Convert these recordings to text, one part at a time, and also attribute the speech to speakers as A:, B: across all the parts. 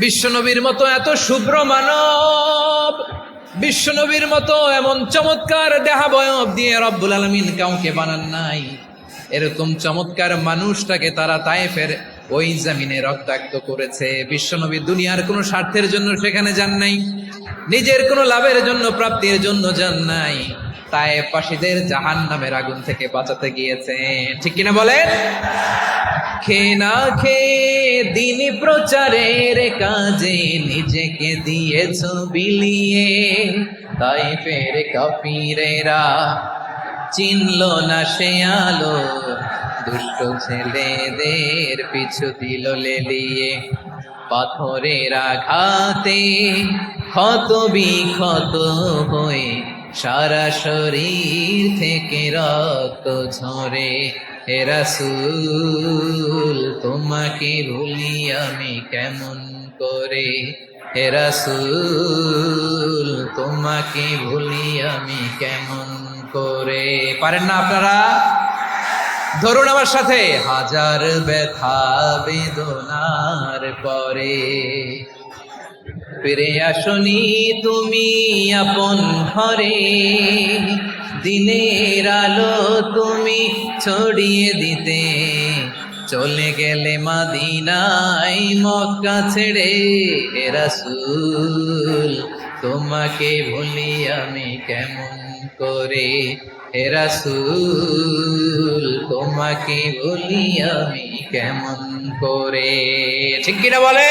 A: বিশ্বনবীর মতো এত শুভ্র মানব, বিশ্বনবীর মতো এমন চমৎকার দেহাবয়ব দিয়ে রব্বুল আলমিন কাউকে বানান নাই। এরকম চমৎকার মানুষটাকে তারা তায়েফের ওই জামিনে রক্তাক্ত করেছে। বিশ্বনবী দুনিয়ার কোনো স্বার্থের জন্য সেখানে যান নাই, নিজের কোনো লাভের জন্য, প্রাপ্তির জন্য যান নাই। তাই পাশিদের জাহান নামের আগুন থেকে বাঁচাতে গিয়েছে। ঠিক কিনা বলেন? খে না খেয়ে দিন প্রচারের কাজে নিজেকে দিয়েছ বিলিয়ে। তাই ফের কাপিরেরা চিনল না সে আলো, দুষ্ট ছেলেদের পিছু দিল লেলিয়ে। পাথরের আঘাতে ক্ষত বিক্ষত হয়ে সারা শরীর থেকে রক্ত ঝরে। হে রাসূল, তোমাকে ভুলি আমি কেমন করে? হে রাসূল, তোমাকে ভুলি আমি কেমন করে? পারেন না আপনারা? ধরুন আমার সাথে। হাজার ব্যথা বেদনার পরে ফিরে আসনি তুমি আপন ঘরে। দিনের আলো তুমি ছড়িয়ে দিতে। চলে গেলে মাদিনাই মক্কা ছেড়ে রাসূল, তোমাকে ভুলি আমি কেমন করে? রাসূল, তোমাকে ভুলি আমি কেমন করে? ঠিক কিনা বলে?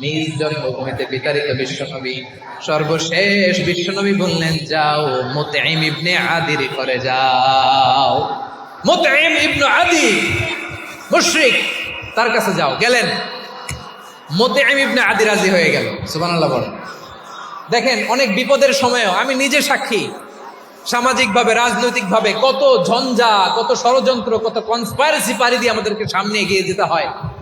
A: নিজ জন্মভূমিতে বিতাড়িত বিশ্বনবী, সর্বশেষ বিশ্বনবী বললেন, যাও মোতাইম ইবনে আদির করে যাও। মোতাইম ইবনে আদি, মুশরিক, তার কাছে যাও। গেলেন। মোতাইম ইবনে আদি রাজি হয়ে গেল। সুবহানাল্লাহ বলেন। দেখেন, অনেক বিপদের সময়ও আমি নিজে সাক্ষী। সামাজিকভাবে, রাজনৈতিকভাবে কত ঝঞ্ঝা, কত ষড়যন্ত্র, কত কনস্পাইরেসি পারি দিয়ে আমাদেরকে সামনে এগিয়ে যেতে হয়।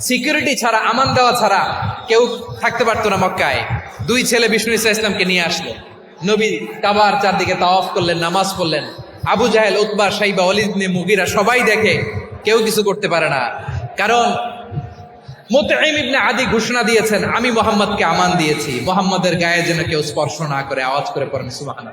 A: সিকিউরিটি ছাড়া, আমান দেওয়া ছাড়া কেউ থাকতে পারতো না মক্কায়। দুই ছেলে বিষ্ণু ইসা ইসলামকে নিয়ে আসলো। নবী কাবার চারদিকে তাওয়াফ করলেন, নামাজ পড়লেন। আবু জাহেল, উতবা, সাইবা অলিদ মুগিরা সবাই দেখে কেউ কিছু করতে পারে না। কারণ মোতাইম আদি ঘোষণা দিয়েছেন, আমি মোহাম্মদকে আমান দিয়েছি। মোহাম্মদের গায়ে যেন কেউ স্পর্শ না করে, আওয়াজ করে পড়েন, সুবহানাল্লাহ।